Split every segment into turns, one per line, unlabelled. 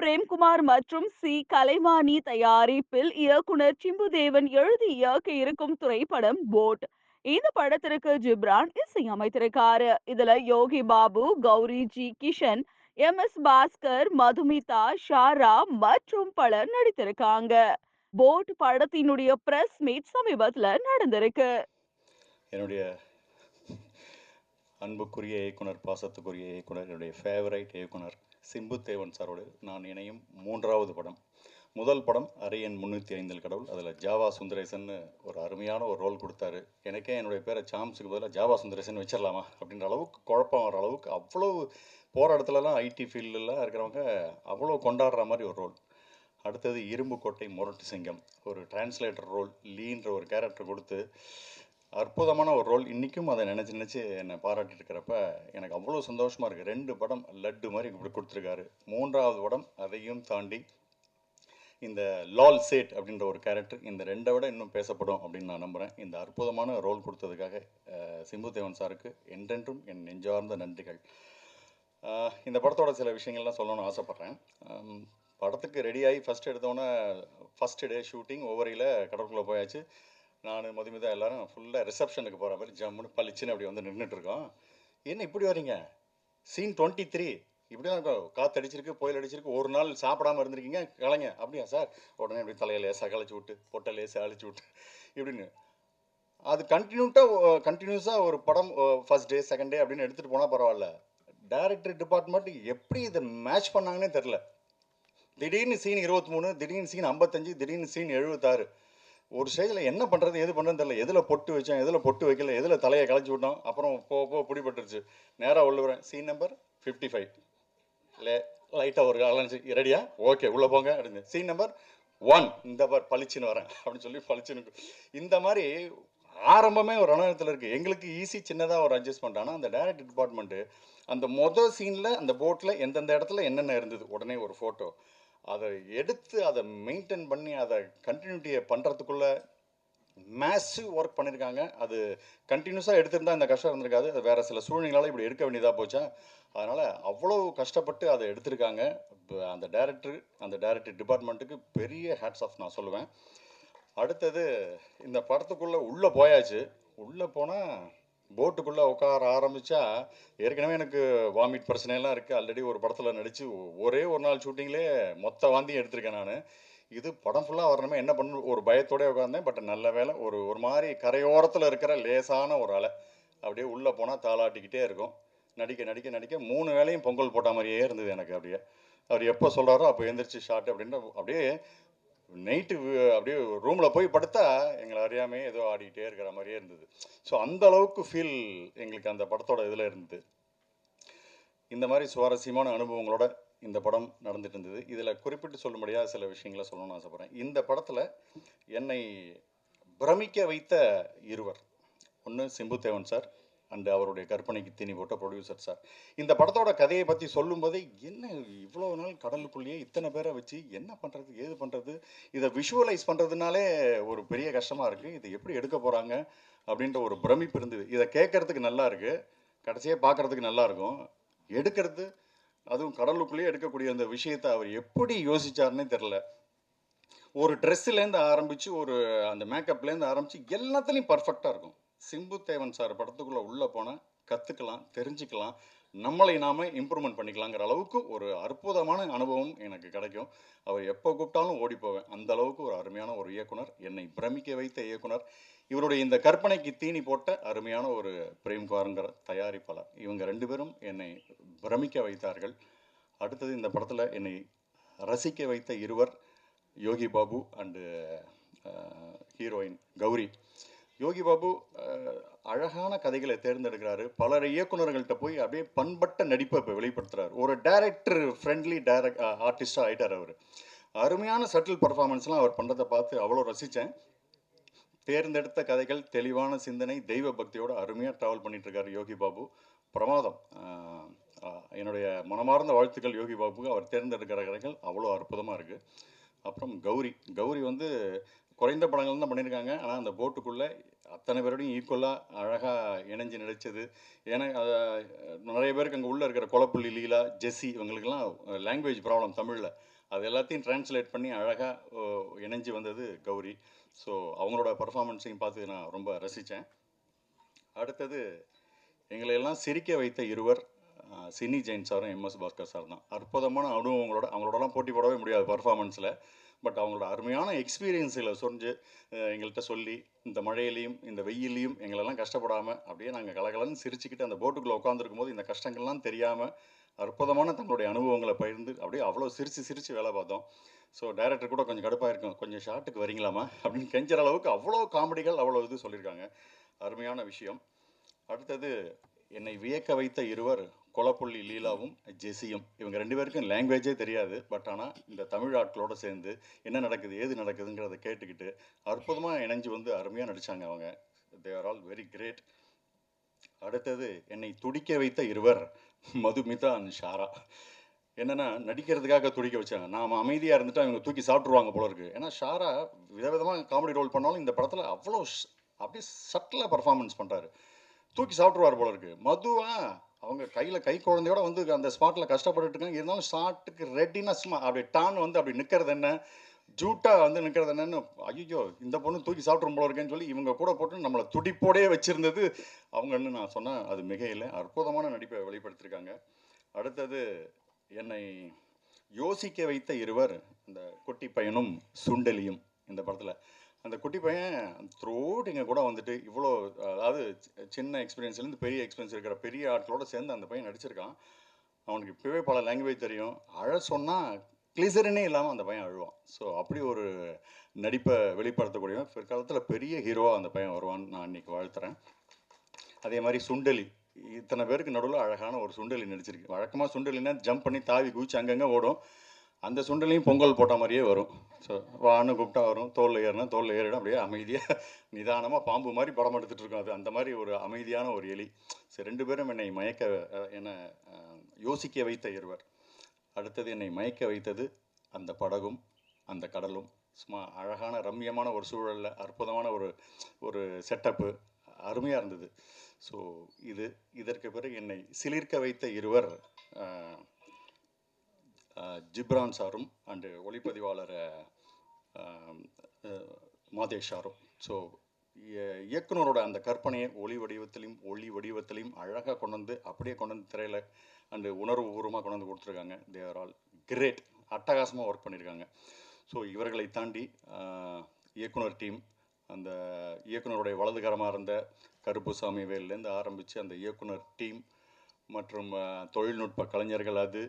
பிரேம்குமார் மற்றும் சி. கலைமானி தயாரிப்பில் இயக்குனர் சிம்புதேவன் எழுதி இயக்க இருக்கும் திரைப்படம் போட். இந்த படத்திற்கு ஜிப்ரான் இசையமைத்திருக்காரு இதுல Yogi Babu Gowri G. Kishan M. S. Bhaskar Madhumitha Shara மற்றும் பலர் நடித்திருக்காங்க. போட் படத்தினுடைய பிரஸ் மீட் சமீபத்துல நடந்திருக்கு.
என்னுடைய அன்புக்குரிய இயக்குனர் பாசத்துக்குரிய இயக்குனர் என்னுடைய ஃபேவரைட் இயக்குனர் சிம்புத்தேவன் சாரோடு நான் இணையும் மூன்றாவது படம். முதல் படம் அரியன் முந்நூற்றி ஐந்தில் கடவுள். அதில் ஜாவா சுந்தரேசன் ஒரு அருமையான ஒரு ரோல் கொடுத்தாரு. எனக்கே என்னுடைய பேரை சாம்ஸுக்கு பதிலாக ஜாவா சுந்தரேசன் வச்சிடலாமா அப்படின்ற அளவுக்கு குழப்பம் வர அளவுக்கு அவ்வளோ போகிற இடத்துலலாம் ஐடி ஃபீல்டெலாம் இருக்கிறவங்க அவ்வளோ கொண்டாடுற மாதிரி ஒரு ரோல். அடுத்தது இரும்பு கோட்டை முரட்டு சிங்கம் ஒரு டிரான்ஸ்லேட்டர் ரோல். லீன்ற ஒரு கேரக்டர் கொடுத்து அற்புதமான ஒரு ரோல். இன்றைக்கும் அதை நினச்சி நினச்சி என்னை பாராட்டிட்டு இருக்கிறப்ப எனக்கு அவ்வளோ சந்தோஷமாக இருக்குது ரெண்டு படம் லட்டு மாதிரி இப்படி கொடுத்துருக்காரு. மூன்றாவது படம் அதையும் தாண்டி இந்த லால் சேட் அப்படின்ற ஒரு கேரக்டர் இந்த ரெண்டை விட இன்னும் பேசப்படும் அப்படின்னு நான் நம்புகிறேன் இந்த அற்புதமான ரோல் கொடுத்ததுக்காக சிம்பு தேவன் சாருக்கு என்றென்றும் என் நெஞ்சார்ந்த நன்றிகள். இந்த படத்தோட சில விஷயங்கள்லாம் சொல்லணும்னு ஆசைப்பட்றேன். படத்துக்கு ரெடியாகி ஃபஸ்ட் எடுத்தோன்னே ஃபஸ்ட் டே ஷூட்டிங் ஒவ்வொரு கடற்குள்ளே போயாச்சு. நான் மதுமிதா எல்லாரும் ஃபுல்லாக ரிசப்ஷனுக்கு போகிற மாதிரி ஜம்முன்னு பளிச்சுன்னு அப்படி வந்து நின்றுட்டு இருக்கோம் என்ன இப்படி வரீங்க சீன் டுவெண்ட்டி த்ரீ இப்படி தான் இருக்கும் காற்று அடிச்சிருக்கு புயல் அடிச்சிருக்கு ஒரு நாள் சாப்பிடாம இருந்திருக்கீங்க கலைங்க. அப்படியா சார் உடனே இப்படி தலையை லேசாக கழிச்சு விட்டு பொட்டை லேசாக அழிச்சு விட்டு இப்படின்னு. அது கண்டினியூட்டாக கண்டினியூஸாக ஒரு படம் ஃபர்ஸ்ட் டே செகண்ட் டே அப்படின்னு எடுத்துகிட்டு போனால் பரவாயில்ல. டேரக்டர் டிபார்ட்மெண்ட் எப்படி இதை மேட்ச் பண்ணாங்கன்னே தெரில திடீர்னு சீன் இருபத்தி மூணு திடீர்னு சீன் ஐம்பத்தஞ்சு திடீர்னு சீன் எழுபத்தாறு. ஒரு ஸ்டேஜில் என்ன பண்ணுறது எது பண்ணுறதுன்னு தெரியல. எதில் பொட்டு வச்சேன் எதில் பொட்டு வைக்கல எதில் தலையை களைச்சி விட்டோம் அப்புறம் போக போக பிடிபட்டுருச்சு. நேராக உள்ள வரேன். சீன் நம்பர் ஃபிஃப்டி ஃபைவ் லே லைட்டாக ஒரு அலைஞ்சு ரெடியா ஓகே உள்ளே போங்க அப்படின்னு. சீன் நம்பர் ஒன் இந்த பார் பளிச்சுன்னு வரேன் அப்படின்னு சொல்லி பளிச்சுன்னு இந்த மாதிரி ஆரம்பமே ஒரு ரணத்தில் இருக்குது எங்களுக்கு ஈஸி சின்னதாக ஒரு அட்ஜஸ்ட்மெண்ட் ஆனால் அந்த டைரக்ட் டிபார்ட்மெண்ட்டு அந்த மொதல் சீனில் அந்த போட்டில் எந்தெந்த இடத்துல என்னென்ன இருந்தது? உடனே ஒரு ஃபோட்டோ அதை எடுத்து அதை மெயின்டைன் பண்ணி அதை கண்டினியூட்டியை பண்ணுறதுக்குள்ள மேசிவ் ஒர்க் பண்ணியிருக்காங்க அது கண்டினியூஸாக எடுத்திருந்தா இந்த கஷ்டம் இருந்திருக்காது. அது வேறு சில சூழ்நிலைகளால் இப்படி எடுக்க வேண்டியதாக போச்சா? அதனால் அவ்வளோ கஷ்டப்பட்டு அதை எடுத்திருக்காங்க. அந்த டைரக்டர் அந்த டைரக்டர் டிபார்ட்மெண்ட்டுக்கு பெரிய ஹேட்ஸ் ஆஃப் நான் சொல்லுவேன். அடுத்தது இந்த படத்துக்குள்ளே உள்ளே போயாச்சு. உள்ளே போனால் போட்டுக்குள்ளே உட்கார ஆரம்பித்தா ஏற்கனவே எனக்கு வாமிட் பிரச்சனையெல்லாம் இருக்குது ஆல்ரெடி ஒரு படத்தில் நடித்து ஒரே ஒரு நாள் ஷூட்டிங்லேயே மொத்த வாந்தியும் எடுத்திருக்கேன் நான். இது படம் ஃபுல்லாக வரணுமே என்ன பண்ண ஒரு பயத்தோடய உட்காந்தேன் பட் நல்ல வேலை ஒரு ஒரு மாதிரி கரையோரத்தில் இருக்கிற லேசான ஒரு அலை. அப்படியே உள்ளே போனால் தாளாட்டிக்கிட்டே இருக்கும். நடிக்க நடிக்க நடிக்க மூணு வேளையும் பொங்கல் போட்ட மாதிரியே இருந்தது எனக்கு அப்படியே. அவர் எப்போ சொல்கிறாரோ அப்போ எந்திரிச்சு ஷாட் அப்படின்ற அப்படியே நைட்டு அப்படியே ரூமில் போய் படுத்தா எங்களை அறியாமே ஏதோ ஆடிக்கிட்டே இருக்கிற மாதிரியே இருந்தது. ஸோ அந்த அளவுக்கு ஃபீல் எங்களுக்கு அந்த படத்தோட இதில் இருந்தது. இந்த மாதிரி சுவாரஸ்யமான அனுபவங்களோட இந்த படம் நடந்துட்டு இருந்தது. இதில் குறிப்பிட்டு சொல்லும்படியாக சில விஷயங்களை சொல்லணும்னு ஆசைப்பட்றேன். இந்த படத்தில் என்னை பிரமிக்க வைத்த இருவர். ஒன்று சிம்புதேவன் சார் அண்டு அவருடைய கற்பனைக்கு தீனி போட்ட ப்ரொடியூசர் சார் இந்த படத்தோட கதையை பற்றி சொல்லும்போதே என்ன இவ்வளோ நாள் கடலுக்குள்ளேயே இத்தனை பேரை வச்சு என்ன பண்ணுறது ஏது பண்ணுறது இதை விஷுவலைஸ் பண்ணுறதுனாலே ஒரு பெரிய கஷ்டமாக இருக்குது இதை எப்படி எடுக்க போகிறாங்க அப்படின்ற ஒரு பிரமிப்பு இருந்தது. இதை கேட்கறதுக்கு நல்லா இருக்குது கடைசியாக பார்க்குறதுக்கு நல்லா இருக்கும். எடுக்கிறது அதுவும் கடலுக்குள்ளேயே எடுக்கக்கூடிய அந்த விஷயத்தை அவர் எப்படி யோசிச்சாருன்னே தெரில ஒரு ட்ரெஸ்ஸுலேருந்து ஆரம்பித்து ஒரு அந்த மேக்கப்லேருந்து ஆரம்பித்து எல்லாத்துலேயும் பர்ஃபெக்டாக இருக்கும். சிம்பு தேவன் சார் படத்துக்குள்ளே உள்ளே போனால் கற்றுக்கலாம் தெரிஞ்சுக்கலாம். நம்மளை நாம இம்ப்ரூவ்மெண்ட் பண்ணிக்கலாங்கிற அளவுக்கு ஒரு அற்புதமான அனுபவம் எனக்கு கிடைக்கும். அவர் எப்போ கூப்பிட்டாலும் ஓடி போவேன். அந்த அளவுக்கு ஒரு அருமையான ஒரு இயக்குனர் என்னை பிரமிக்க வைத்த இயக்குனர். இவருடைய இந்த கற்பனைக்கு தீனி போட்ட அருமையான ஒரு பிரேம்குமாருங்கிற தயாரிப்பாளர். இவங்க ரெண்டு பேரும் என்னை பிரமிக்க வைத்தார்கள். அடுத்தது இந்த படத்தில் என்னை ரசிக்க வைத்த இருவர் யோகி பாபு அண்டு ஹீரோயின் கௌரி. யோகி பாபு அழகான கதைகளை தேர்ந்தெடுக்கிறாரு. பலர் இயக்குநர்கள்ட்ட போய் அப்படியே பண்பட்ட நடிப்பை இப்போ வெளிப்படுத்துறாரு. ஒரு டைரக்டர் ஃப்ரெண்ட்லி டைரக்ட் ஆர்டிஸ்டாக ஆயிட்டார் அவர். அருமையான சட்டில் பர்ஃபார்மன்ஸ்லாம் அவர் பண்ணுறதை பார்த்து அவ்வளோ ரசித்தேன் தேர்ந்தெடுத்த கதைகள் தெளிவான சிந்தனை தெய்வ பக்தியோட அருமையாக ட்ராவல் பண்ணிட்டு யோகி பாபு. பிரமாதம். என்னுடைய மனமார்ந்த வாழ்த்துக்கள் யோகி பாபுக்கு. அவர் தேர்ந்தெடுக்கிற கதைகள் அவ்வளோ அற்புதமாக இருக்குது அப்புறம் கௌரி. கௌரி வந்து குறைந்த படங்கள் தான் பண்ணியிருக்காங்க. ஆனால் அந்த போட்டுக்குள்ளே அத்தனை பேரோடையும் ஈக்குவலாக அழகாக இணைஞ்சு நடித்தது ஏன்னா நிறைய பேருக்கு அங்கே உள்ளே இருக்கிற குளப்புள்ளி லீலா ஜெஸ்ஸி இவங்களுக்கெல்லாம் லாங்குவேஜ் ப்ராப்ளம் தமிழில். அது எல்லாத்தையும் டிரான்ஸ்லேட் பண்ணி அழகாக இணைஞ்சு வந்தது கௌரி. ஸோ அவங்களோட பர்ஃபார்மன்ஸையும் பார்த்து நான் ரொம்ப ரசித்தேன் அடுத்தது எங்களையெல்லாம் சிரிக்க வைத்த இருவர் சினி ஜெயின் சாரும் எம்எஸ் பாஸ்கர் சார் தான். அற்புதமான அனுபவங்களோட அவங்களோடலாம் போட்டி போடவே முடியாது பர்ஃபார்மன்ஸில் பட் அவங்களோட அருமையான எக்ஸ்பீரியன்ஸில் சொரிஞ்சு எங்கள்கிட்ட சொல்லி இந்த மழையிலையும் இந்த வெயிலையும் எங்களெல்லாம் கஷ்டப்படாமல் அப்படியே நாங்கள் கலகலன்னு சிரிச்சுக்கிட்டு அந்த போட்டுக்குள்ளே உட்காந்துருக்கும் போது இந்த கஷ்டங்கள்லாம் தெரியாமல் அற்புதமான தங்களுடைய அனுபவங்களை பகிர்ந்து அப்படியே அவ்வளோ சிரித்து சிரித்து வேலை பார்த்தோம். ஸோ டைரக்டர் கூட கொஞ்சம் கடுப்பாக இருக்கும். கொஞ்சம் ஷார்ட்டுக்கு வரீங்களாமா அப்படின்னு கெஞ்சுற அளவுக்கு அவ்வளோ காமெடிகள் அவ்வளோ இது சொல்லியிருக்காங்க. அருமையான விஷயம். அடுத்தது என்னை வியக்க வைத்த இருவர் கொலப்புள்ளி லீலாவும் ஜெசியும் இவங்க ரெண்டு பேருக்கும் லாங்குவேஜே தெரியாது. பட் ஆனால் இந்த தமிழ் ஆட்களோட சேர்ந்து என்ன நடக்குது ஏது நடக்குதுங்கிறத கேட்டுக்கிட்டு அற்புதமாக இணைஞ்சு வந்து அருமையாக நடித்தாங்க அவங்க. They are all very great அடுத்தது என்னை துடிக்க வைத்த இருவர் மதுமிதா அண்ட் ஷாரா. என்னென்னா நடிக்கிறதுக்காக துடிக்க வச்சாங்க. நாம் அமைதியாக இருந்துட்டு அவங்க தூக்கி சாப்பிட்ருவாங்க போல இருக்கு. ஏன்னா ஷாரா விதவிதமாக காமெடி ரோல் பண்ணாலும் இந்த படத்தில் அவ்வளோ அப்படியே சட்டிலாக பர்ஃபார்மன்ஸ் பண்ணுறாரு தூக்கி சாப்பிட்ருவார் போல இருக்கு. மதுவா அவங்க கையில் கை குழந்தையோட வந்து அந்த ஸ்பாட்டில் கஷ்டப்பட்டுட்டு இருக்காங்க. இருந்தாலும் ஷாட்டுக்கு ரெடினஸ் அப்படி டான் வந்து அப்படி நிற்கிறது என்ன? ஜூட்டாக வந்து நிற்கிறது என்னன்னு ஐயோ இந்த பொண்ணு தூக்கி சாப்பிட்ரும் போல இருக்கேன்னு சொல்லி இவங்க கூட போட்டு நம்மளை துடிப்போடே வச்சுருந்தது அவங்கன்னு நான் சொன்னேன். அது மிகையில் அற்புதமான நடிப்பை வெளிப்படுத்தியிருக்காங்க. அடுத்தது என்னை யோசிக்க வைத்த இருவர் இந்த குட்டி பையனும் சுண்டலியும் இந்த படத்தில். அந்த குட்டி பையன் த்ரோட் இங்கே கூட வந்துட்டு இவ்வளோ அதாவது சி- சின்ன எக்ஸ்பீரியன்ஸ்லேருந்து பெரிய எக்ஸ்பீரியன்ஸ் இருக்கிற பெரிய ஆட்களோட சேர்ந்து அந்த பையன் நடிச்சிருக்கான். அவனுக்கு இப்போவே பல லாங்குவேஜ் தெரியும். அழ சொன்னால் கிளிசரனே இல்லாமல் அந்த பையன் அழுவான். ஸோ அப்படி ஒரு நடிப்பை வெளிப்படுத்தக்கூடியவன் பிற்காலத்தில் பெரிய ஹீரோவாக அந்த பையன் வருவான்னு நான் இன்னைக்கு வாழ்த்துறேன். அதே மாதிரி சுண்டலி. இத்தனை பேருக்கு நடுவில் அழகான ஒரு சுண்டலி நடிச்சிருக்கு. வழக்கமாக சுண்டலினா ஜம்ப் பண்ணி தாவி குதிச்சு அங்கங்கே ஓடும். அந்த சுண்டலையும் பொங்கல் போட்ட மாதிரியே வரும். ஸோ வான்னு கூப்பிட்டா வரும். தோல் ஏறினா தோல் ஏறிடும். அப்படியே அமைதியாக நிதானமாக பாம்பு மாதிரி படம் எடுத்துகிட்டு இருக்கும். அது அந்த மாதிரி ஒரு அமைதியான ஒரு எலி. சரி ரெண்டு பேரும் என்னை மயக்க என்னை யோசிக்க வைத்த இருவர். அடுத்தது என்னை மயக்க வைத்தது அந்த படகும் அந்த கடலும். சும்மா அழகான ரம்மியமான ஒரு சூழலில் அற்புதமான ஒரு ஒரு செட்டப்பு அருமையாக இருந்தது. ஸோ இது இதற்கு பிறகு என்னை சிலிர்க்க வைத்த இருவர் ஜிப்ரான் சாரும் அண்டு ஒளிப்பதிவாளர் மாதேஷ் சாரும். ஸோ இயக்குனரோட அந்த கற்பனையை ஒளி வடிவத்திலையும் ஒளி வடிவத்திலையும் அழகாக கொண்டு வந்து அப்படியே கொண்டு வந்து திரையில் அண்டு உணர்வு பூர்வமாக கொண்டு வந்து கொடுத்துருக்காங்க. தே ஆர் ஆல் கிரேட் அட்டகாசமாக ஒர்க் பண்ணியிருக்காங்க ஸோ இவர்களை தாண்டி இயக்குனர் டீம் அந்த இயக்குனருடைய வலதுகரமாக இருந்த கருப்புசாமி வேல்லேருந்து ஆரம்பித்து அந்த இயக்குனர் டீம் மற்றும் தொழில்நுட்ப கலைஞர்கள் அது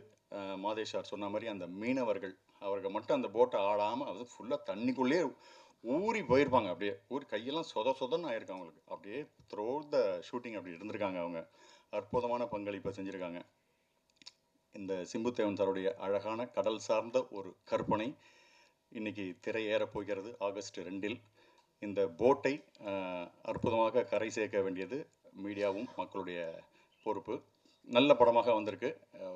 மாதேஷார் சொன்ன மாதிரி அந்த மீனவர்கள் அவர்கள் மட்டும் அந்த போட்டை ஆடாமல் அது ஃபுல்லாக தண்ணிக்குள்ளேயே ஊறி போயிருப்பாங்க. அப்படியே ஊறி கையெல்லாம் சொத சொதன்னு ஆயிருக்கு அவங்களுக்கு. அப்படியே த்ரோ த ஷூட்டிங் அப்படி இருந்திருக்காங்க அவங்க. அற்புதமான பங்களிப்பை செஞ்சுருக்காங்க. இந்த சிம்புத்தேவன் சாருடைய அழகான கடல் சார்ந்த ஒரு கற்பனை இன்னைக்கு திரையேற போகிறது ஆகஸ்ட் ரெண்டில். இந்த போட்டை அற்புதமாக கரை சேர்க்க வேண்டியது மீடியாவும் மக்களுடைய பொறுப்பு. நல்ல படமாக வந்திருக்கு.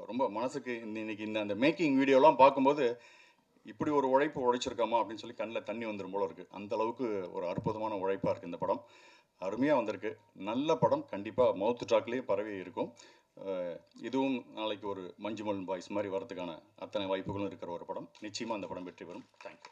ரொம்ப மனசுக்கு இன்னைக்கு இந்த அந்த மேக்கிங் வீடியோலாம் பார்க்கும்போது இப்படி ஒரு உழைப்பு உழைச்சிருக்காமா அப்படின்னு சொல்லி கண்ணில் தண்ணி வந்துடும் போல இருக்குது அந்த அளவுக்கு ஒரு அற்புதமான உழைப்பாக இருக்குது இந்த படம். அருமையாக வந்திருக்கு. நல்ல படம். கண்டிப்பாக மவுத் ட்ராக்லேயும் பரவி இருக்கும். இதுவும் நாளைக்கு ஒரு மஞ்சுமல் பாய்ஸ் மாதிரி வரதுக்கான அத்தனை வாய்ப்புகளும் இருக்கிற ஒரு படம். நிச்சயமாக அந்த படம் வெற்றி பெறும். தேங்க்யூ